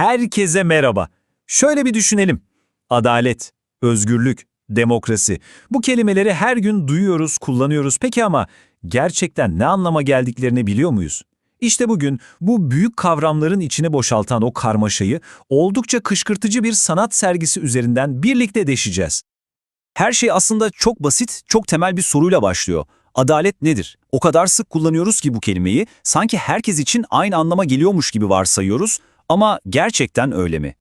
Herkese merhaba. Şöyle bir düşünelim. Adalet, özgürlük, demokrasi. Bu kelimeleri her gün duyuyoruz, kullanıyoruz. Peki ama gerçekten ne anlama geldiklerini biliyor muyuz? İşte bugün bu büyük kavramların içine boşaltan o karmaşayı oldukça kışkırtıcı bir sanat sergisi üzerinden birlikte deşeceğiz. Her şey aslında çok basit, çok temel bir soruyla başlıyor. Adalet nedir? O kadar sık kullanıyoruz ki bu kelimeyi, sanki herkes için aynı anlama geliyormuş gibi varsayıyoruz ama gerçekten öyle mi?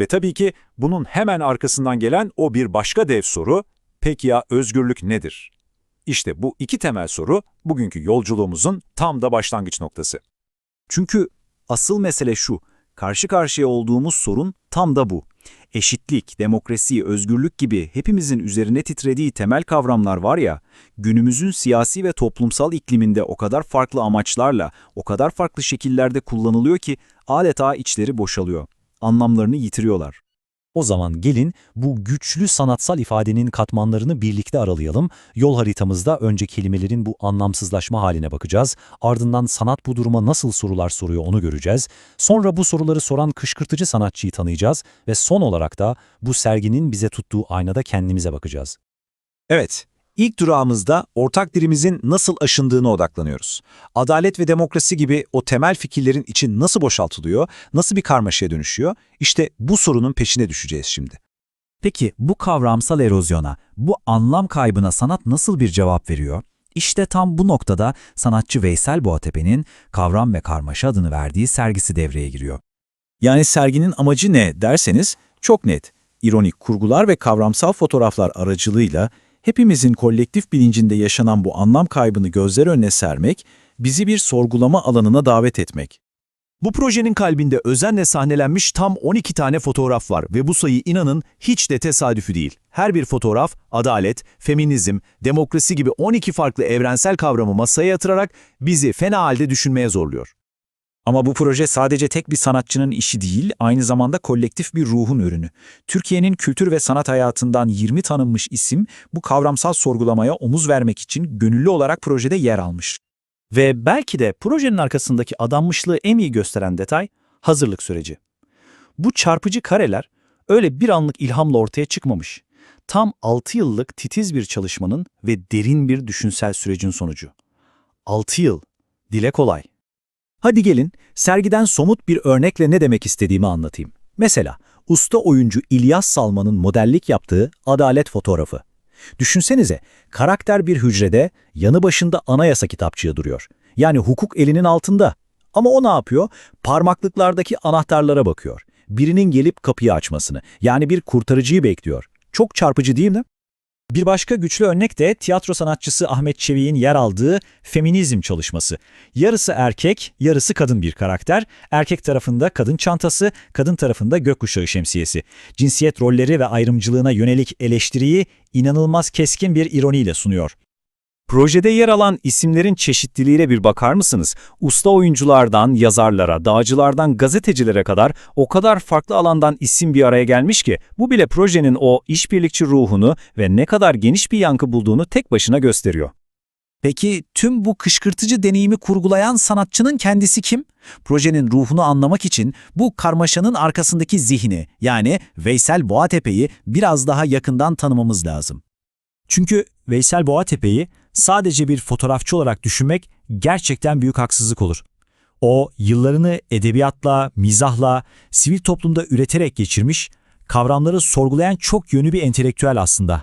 Ve tabii ki bunun hemen arkasından gelen o bir başka dev soru, peki ya özgürlük nedir? İşte bu iki temel soru bugünkü yolculuğumuzun tam da başlangıç noktası. Çünkü asıl mesele şu, karşı karşıya olduğumuz sorun tam da bu. Eşitlik, demokrasi, özgürlük gibi hepimizin üzerine titrediği temel kavramlar var ya, günümüzün siyasi ve toplumsal ikliminde o kadar farklı amaçlarla, o kadar farklı şekillerde kullanılıyor ki adeta içleri boşalıyor. Anlamlarını yitiriyorlar. O zaman gelin bu güçlü sanatsal ifadenin katmanlarını birlikte aralayalım. Yol haritamızda önce kelimelerin bu anlamsızlaşma haline bakacağız. Ardından sanat bu duruma nasıl sorular soruyor onu göreceğiz. Sonra bu soruları soran kışkırtıcı sanatçıyı tanıyacağız ve son olarak da bu serginin bize tuttuğu aynada kendimize bakacağız. Evet, ilk durağımızda ortak dilimizin nasıl aşındığına odaklanıyoruz. Adalet ve demokrasi gibi o temel fikirlerin içi nasıl boşaltılıyor, nasıl bir karmaşaya dönüşüyor? İşte bu sorunun peşine düşeceğiz şimdi. Peki bu kavramsal erozyona, bu anlam kaybına sanat nasıl bir cevap veriyor? İşte tam bu noktada sanatçı Veysel Boğatepe'nin Kavram ve Karmaşa adını verdiği sergisi devreye giriyor. Yani serginin amacı ne derseniz çok net. İronik kurgular ve kavramsal fotoğraflar aracılığıyla hepimizin kolektif bilincinde yaşanan bu anlam kaybını gözler önüne sermek, bizi bir sorgulama alanına davet etmek. Bu projenin kalbinde özenle sahnelenmiş tam 12 tane fotoğraf var ve bu sayı inanın hiç de tesadüfü değil. Her bir fotoğraf, adalet, feminizm, demokrasi gibi 12 farklı evrensel kavramı masaya yatırarak bizi fena halde düşünmeye zorluyor. Ama bu proje sadece tek bir sanatçının işi değil, aynı zamanda kolektif bir ruhun ürünü. Türkiye'nin kültür ve sanat hayatından 20 tanınmış isim bu kavramsal sorgulamaya omuz vermek için gönüllü olarak projede yer almış. Ve belki de projenin arkasındaki adanmışlığı en iyi gösteren detay hazırlık süreci. Bu çarpıcı kareler öyle bir anlık ilhamla ortaya çıkmamış. Tam 6 yıllık titiz bir çalışmanın ve derin bir düşünsel sürecin sonucu. 6 yıl. Dile kolay. Hadi gelin sergiden somut bir örnekle ne demek istediğimi anlatayım. Mesela usta oyuncu İlyas Salman'ın modellik yaptığı Adalet fotoğrafı. Düşünsenize karakter bir hücrede yanı başında anayasa kitapçığı duruyor. Yani hukuk elinin altında. Ama o ne yapıyor? Parmaklıklardaki anahtarlara bakıyor. Birinin gelip kapıyı açmasını yani bir kurtarıcıyı bekliyor. Çok çarpıcı değil mi? Bir başka güçlü örnek de tiyatro sanatçısı Ahmet Çevik'in yer aldığı feminizm çalışması. Yarısı erkek, yarısı kadın bir karakter. Erkek tarafında kadın çantası, kadın tarafında gökkuşağı şemsiyesi. Cinsiyet rolleri ve ayrımcılığına yönelik eleştiriyi inanılmaz keskin bir ironiyle sunuyor. Projede yer alan isimlerin çeşitliliğine bir bakar mısınız? Usta oyunculardan yazarlara, dağcılardan gazetecilere kadar o kadar farklı alandan isim bir araya gelmiş ki bu bile projenin o işbirlikçi ruhunu ve ne kadar geniş bir yankı bulduğunu tek başına gösteriyor. Peki tüm bu kışkırtıcı deneyimi kurgulayan sanatçının kendisi kim? Projenin ruhunu anlamak için bu karmaşanın arkasındaki zihni yani Veysel Boğatepe'yi biraz daha yakından tanımamız lazım. Çünkü Veysel Boğatepe'yi sadece bir fotoğrafçı olarak düşünmek gerçekten büyük haksızlık olur. O yıllarını edebiyatla, mizahla, sivil toplumda üreterek geçirmiş, kavramları sorgulayan çok yönlü bir entelektüel aslında.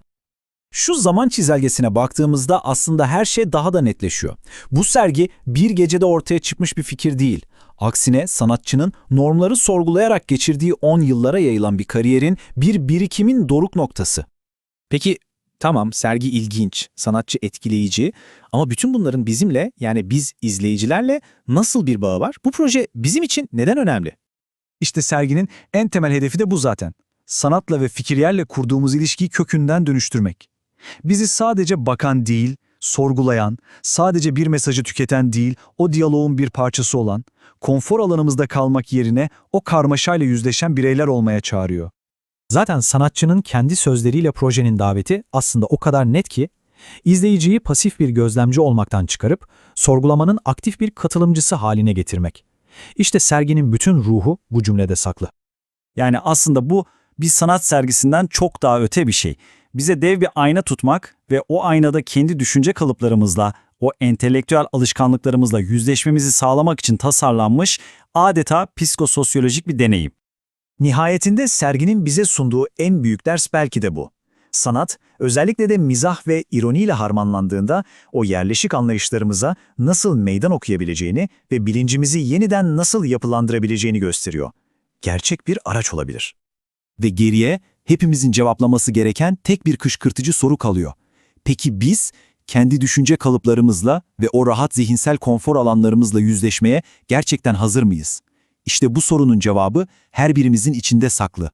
Şu zaman çizelgesine baktığımızda aslında her şey daha da netleşiyor. Bu sergi bir gecede ortaya çıkmış bir fikir değil. Aksine sanatçının normları sorgulayarak geçirdiği 10 yıllara yayılan bir kariyerin bir birikimin doruk noktası. Peki tamam sergi ilginç, sanatçı etkileyici ama bütün bunların bizimle yani biz izleyicilerle nasıl bir bağı var? Bu proje bizim için neden önemli? İşte serginin en temel hedefi de bu zaten. Sanatla ve fikirlerle kurduğumuz ilişkiyi kökünden dönüştürmek. Bizi sadece bakan değil, sorgulayan, sadece bir mesajı tüketen değil, o diyaloğun bir parçası olan, konfor alanımızda kalmak yerine o karmaşayla yüzleşen bireyler olmaya çağırıyor. Zaten sanatçının kendi sözleriyle projenin daveti aslında o kadar net ki, izleyiciyi pasif bir gözlemci olmaktan çıkarıp sorgulamanın aktif bir katılımcısı haline getirmek. İşte serginin bütün ruhu bu cümlede saklı. Yani aslında bu bir sanat sergisinden çok daha öte bir şey. Bize dev bir ayna tutmak ve o aynada kendi düşünce kalıplarımızla, o entelektüel alışkanlıklarımızla yüzleşmemizi sağlamak için tasarlanmış adeta psikososyolojik bir deneyim. Nihayetinde serginin bize sunduğu en büyük ders belki de bu. Sanat, özellikle de mizah ve ironiyle harmanlandığında o yerleşik anlayışlarımıza nasıl meydan okuyabileceğini ve bilincimizi yeniden nasıl yapılandırabileceğini gösteriyor. Gerçek bir araç olabilir. Ve geriye hepimizin cevaplaması gereken tek bir kışkırtıcı soru kalıyor. Peki biz kendi düşünce kalıplarımızla ve o rahat zihinsel konfor alanlarımızla yüzleşmeye gerçekten hazır mıyız? İşte bu sorunun cevabı her birimizin içinde saklı.